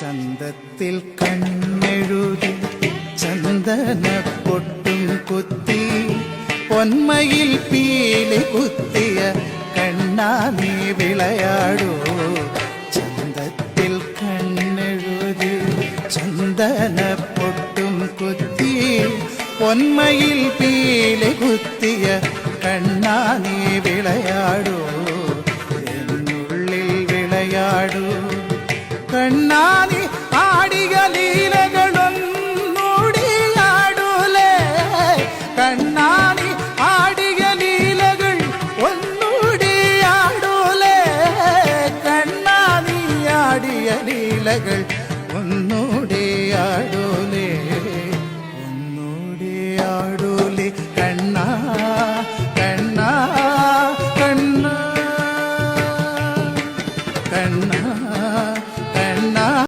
ചന്തത്തിൽ കണ്ണെഴുതി ചന്ദന പൊട്ടും കുത്തി. പൊന്മയിൽ പീലി കുത്തിയ കണ്ണാ നീ വിളയാടൂ. ചന്തത്തിൽ കണ്ണെഴുതി ചന്ദന പൊട്ടും കുത്തി. പൊന്മയിൽ പീലി കുത്തിയ കണ്ണാ നീ വിളയാടൂ. എന്നുള്ളിൽ വിളയാടൂ. കണ്ണാതി ആടിക ലീലകളൊന്നുടിയാടൂലേ കണ്ണാതി ആടിക ലീലകൾ ഒന്നുടിയാടൂലേ കണ്ണാതി ആടിയ ലീലകൾ ഒന്നുടിയാടൂലേ ഒന്നുടിയാടൂലേ കണ്ണാ കണ്ണാ കണ്ണ.